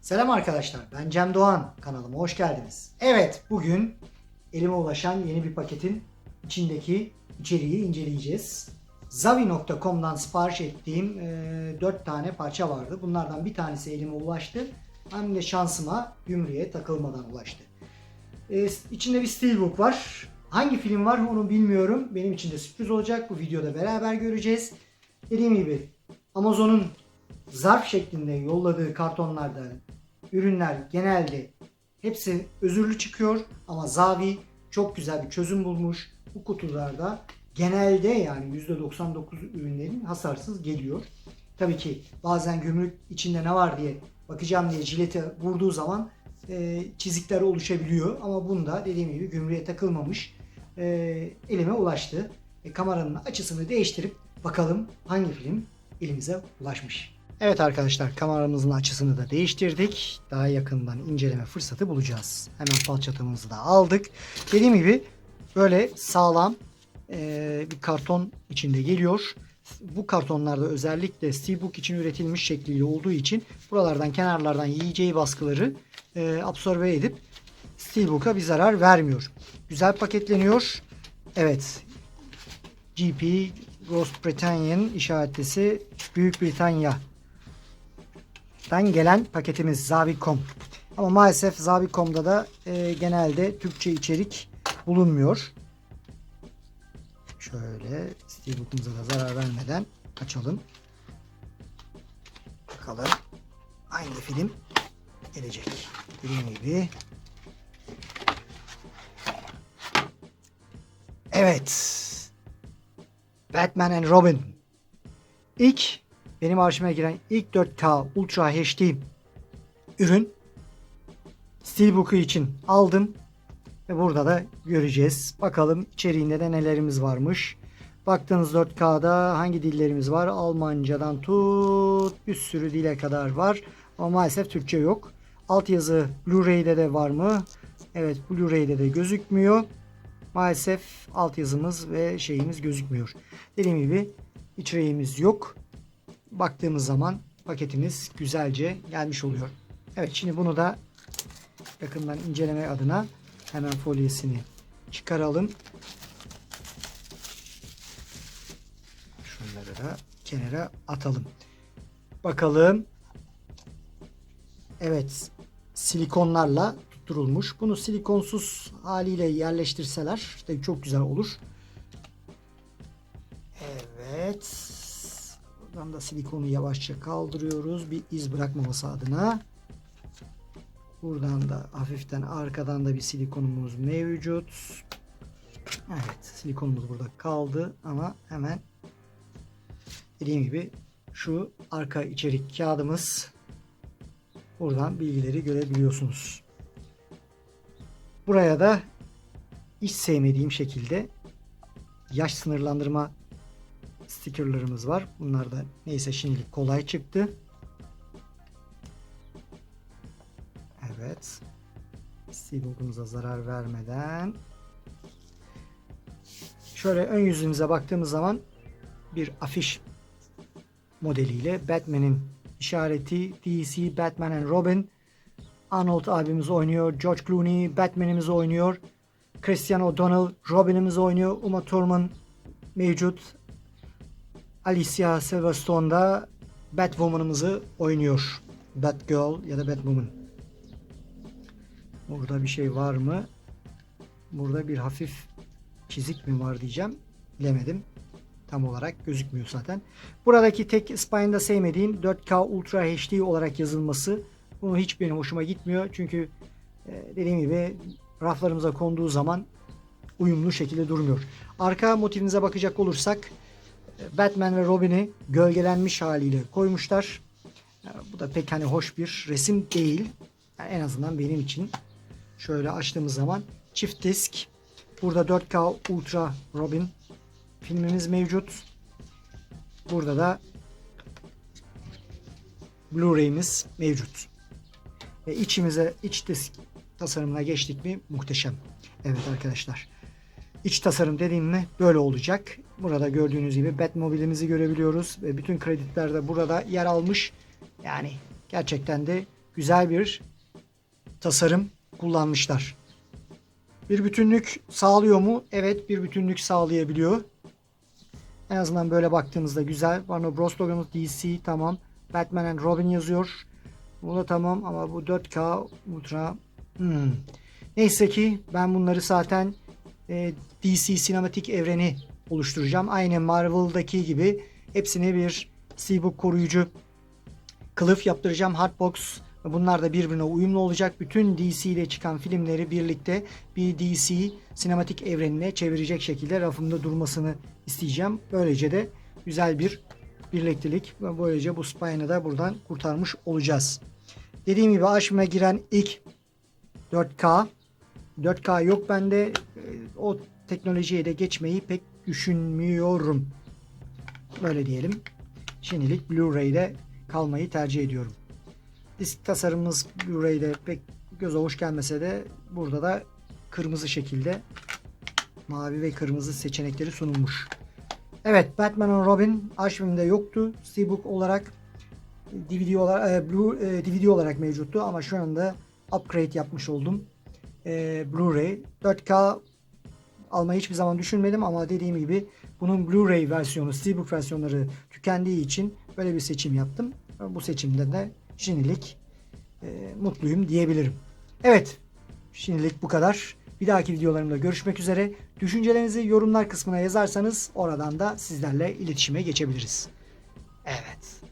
Selam arkadaşlar, ben Cem Doğan. Kanalıma hoş geldiniz. Evet, bugün elime ulaşan yeni bir paketin içindeki içeriği inceleyeceğiz. Zavi.com'dan sipariş ettiğim 4 tane parça vardı. Bunlardan bir tanesi elime ulaştı. Hem de şansıma gümrüğe takılmadan ulaştı. E, içinde bir steelbook var. Hangi film var onu bilmiyorum. Benim için de sürpriz olacak. Bu videoda beraber göreceğiz. Dediğim gibi Amazon'un zarf şeklinde yolladığı kartonlarda ürünler genelde hepsi özürlü çıkıyor ama Zavi çok güzel bir çözüm bulmuş. Bu kutularda genelde yani %99 ürünlerin hasarsız geliyor. Tabii ki bazen gümrük içinde ne var diye bakacağım diye jilete vurduğu zaman e, çizikler oluşabiliyor. Ama bunda dediğim gibi gümrüğe takılmamış e, elime ulaştı. E, kameranın açısını değiştirip bakalım hangi film elimize ulaşmış. Evet arkadaşlar kameramızın açısını da değiştirdik. Daha yakından inceleme fırsatı bulacağız. Hemen falçatımızı da aldık. Dediğim gibi böyle sağlam e, bir karton içinde geliyor. Bu kartonlarda özellikle steelbook için üretilmiş şekliyle olduğu için buralardan kenarlardan yiyeceği baskıları e, absorbe edip steelbook'a bir zarar vermiyor. Güzel paketleniyor. Evet. GP Gross Britannia'nın işaretlisi Büyük Britanya gelen paketimiz Zavi.com. Ama maalesef Zavi.com'da da e, genelde Türkçe içerik bulunmuyor. Şöyle steelbook'umuza da zarar vermeden açalım. Bakalım hangi film gelecek. Dediğim gibi. Evet. Batman and Robin. İlk benim arşivime giren ilk 4K Ultra HD ürün Steelbook'u için aldım. Ve burada da göreceğiz. Bakalım içeriğinde de nelerimiz varmış. Baktığınız 4K'da hangi dillerimiz var? Almancadan tut bir sürü dile kadar var. Ama maalesef Türkçe yok. Altyazı Blu-ray'de de var mı? Evet Blu-ray'de de gözükmüyor. Maalesef altyazımız ve şeyimiz gözükmüyor. Dediğim gibi iç ray'imiz yok baktığımız zaman paketimiz güzelce gelmiş oluyor. Evet şimdi bunu da yakından inceleme adına hemen folyesini çıkaralım. Şunları da kenara atalım. Bakalım. Evet silikonlarla tutturulmuş. Bunu silikonsuz haliyle yerleştirseler işte çok güzel olur. Silikonu yavaşça kaldırıyoruz. Bir iz bırakmaması adına. Buradan da hafiften arkadan da bir silikonumuz mevcut. Evet silikonumuz burada kaldı ama hemen dediğim gibi şu arka içerik kağıdımız buradan bilgileri görebiliyorsunuz. Buraya da hiç sevmediğim şekilde yaş sınırlandırma stickerlarımız var. Bunlar da neyse şimdilik kolay çıktı. Evet. Steelbook'umuza zarar vermeden şöyle ön yüzümüze baktığımız zaman bir afiş modeliyle Batman'in işareti DC Batman and Robin Arnold abimiz oynuyor. George Clooney Batman'imiz oynuyor. Christian O'Donnell Robin'imiz oynuyor. Uma Thurman mevcut. Alicia Silverstone da Batwoman'ımızı oynuyor. Batgirl ya da Batwoman. Burada bir şey var mı? Burada bir hafif çizik mi var diyeceğim. Bilemedim. Tam olarak gözükmüyor zaten. Buradaki tek spine'da sevmediğim 4K Ultra HD olarak yazılması. Bunu hiç benim hoşuma gitmiyor. Çünkü e, dediğim gibi raflarımıza konduğu zaman uyumlu şekilde durmuyor. Arka motifimize bakacak olursak Batman ve Robin'i gölgelenmiş haliyle koymuşlar. Bu da pek hani hoş bir resim değil. Yani en azından benim için. Şöyle açtığımız zaman çift disk. Burada 4K Ultra Robin filmimiz mevcut. Burada da Blu-ray'imiz mevcut. Ve içimize iç disk tasarımına geçtik mi muhteşem. Evet arkadaşlar. İç tasarım dediğim mi böyle olacak. Burada gördüğünüz gibi Batmobile'imizi görebiliyoruz ve bütün kreditler de burada yer almış. Yani gerçekten de güzel bir tasarım kullanmışlar. Bir bütünlük sağlıyor mu? Evet bir bütünlük sağlayabiliyor. En azından böyle baktığımızda güzel. Warner Bros. logomuz DC tamam. Batman and Robin yazıyor. Bu da tamam ama bu 4K Ultra. Hmm. Neyse ki ben bunları zaten e, DC sinematik evreni oluşturacağım. Aynı Marvel'daki gibi hepsine bir Steelbook koruyucu kılıf yaptıracağım. Hardbox Bunlar da birbirine uyumlu olacak. Bütün DC ile çıkan filmleri birlikte bir DC sinematik evrenine çevirecek şekilde rafımda durmasını isteyeceğim. Böylece de güzel bir birliktelik ve böylece bu Spine'ı da buradan kurtarmış olacağız. Dediğim gibi arşivime giren ilk 4K 4K yok bende. Ee, O teknolojiye de geçmeyi pek düşünmüyorum. Böyle diyelim. Şimdilik Blu-ray'de kalmayı tercih ediyorum. Disk tasarımımız Blu-ray'de pek göze hoş gelmese de burada da kırmızı şekilde mavi ve kırmızı seçenekleri sunulmuş. Evet Batman and Robin arşivimde yoktu. Steelbook olarak DVD olarak e, Blue e, DVD olarak mevcuttu ama şu anda upgrade yapmış oldum. E, Blu-ray 4K almayı hiçbir zaman düşünmedim ama dediğim gibi bunun Blu-ray versiyonu, Steelbook versiyonları tükendiği için böyle bir seçim yaptım. Bu seçimde de şimdilik e, mutluyum diyebilirim. Evet, şimdilik bu kadar. Bir dahaki videolarımda görüşmek üzere. Düşüncelerinizi yorumlar kısmına yazarsanız oradan da sizlerle iletişime geçebiliriz. Evet.